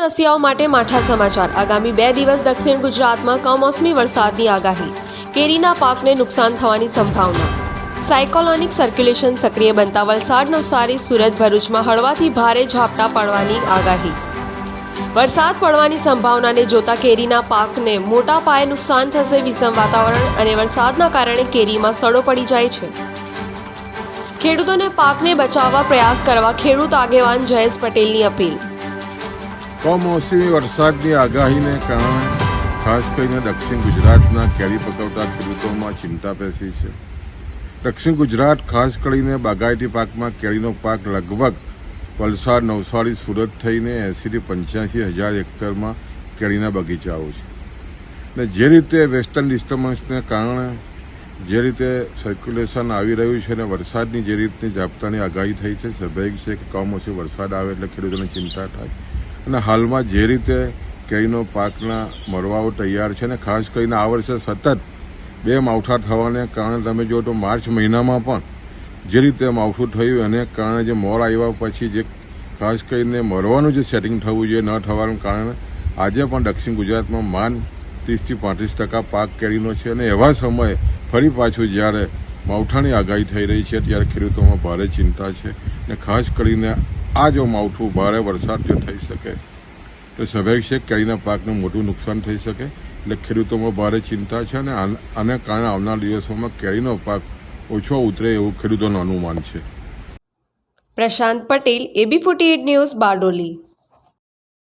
રસિયાઓ માટે માઠા સમાચાર. આગામી બે દિવસ દક્ષિણ ગુજરાતમાં કમોસમી વરસાદની આગાહી. કેરીના પાકને નુકસાન થવાની સંભાવના. સાયકોલોનિક સર્ક્યુલેશન સક્રિય બનતા વલસાડ નવસારી સુરત ભરૂચમાં હળવાથી ભારે ઝાપટા પડવાની આગાહી. વરસાદ પડવાની સંભાવનાને જોતા કેરીના પાકને મોટા પાયે નુકસાન થશે વિષમ વાતાવરણ અને વરસાદના કારણે કેરીમાં સડો પડી જાય છે. ખેડૂતોને પાકને બચાવવા પ્રયાસ કરવા ખેડૂત આગેવાન જયેશ પટેલની અપીલ. કમોસમી વરસાદની આગાહીને કારણે ખાસ કરીને દક્ષિણ ગુજરાતના કેરી પકવતા ખેડૂતોમાં ચિંતા પેસી છે. દક્ષિણ ગુજરાત ખાસ કરીને બાગાયતી પાકમાં કેરીનો પાક લગભગ વલસાડ, નવસારી, સુરત થઈને એંસીથી પંચ્યાસી હજાર હેક્ટરમાં કેરીના બગીચાઓ છે. ને જે રીતે વેસ્ટર્ન ડિસ્ટર્બન્સને કારણે જે રીતે સર્ક્યુલેશન આવી રહ્યું છે અને વરસાદની જે રીતની ઝાપટાની આગાહી થઈ છે સ્વાભાવિક છે કે કમોસમી વરસાદ આવે એટલે ખેડૂતોને ચિંતા થાય. અને હાલમાં જે રીતે કેરીનો પાકના મરવાઓ તૈયાર છે ને ખાસ કરીને આ વર્ષે સતત બે માવઠા થવાને કારણે તમે જો તો માર્ચ મહિનામાં પણ જે રીતે માવઠું થયું એને કારણે જે મોર આવ્યા પછી જે ખાસ કરીને મરવાનું જે સેટિંગ થવું જોઈએ ન થવાનું કારણે આજે પણ દક્ષિણ ગુજરાતમાં માન ત્રીસથી પાંત્રીસ ટકા પાક કેરીનો છે અને એવા સમયે ફરી પાછું જ્યારે માવઠાની આગાહી થઈ રહી છે, ત્યારે ખેડૂતોમાં ભારે ચિંતા છે. ને ખાસ કરીને આ જો માવઠું ભારે વરસાદ જો થઈ શકે, તો સ્વાભાવિક છે કેરીના પાકને મોટું નુકસાન થઈ શકે. એટલે ખેડૂતોમાં ભારે ચિંતા છે અને આને કારણે આવનાર દિવસોમાં કેરીનો પાક ઓછો ઉતરે એવું ખેડૂતોનું અનુમાન છે. Prashant Patel A B forty news Bardoli.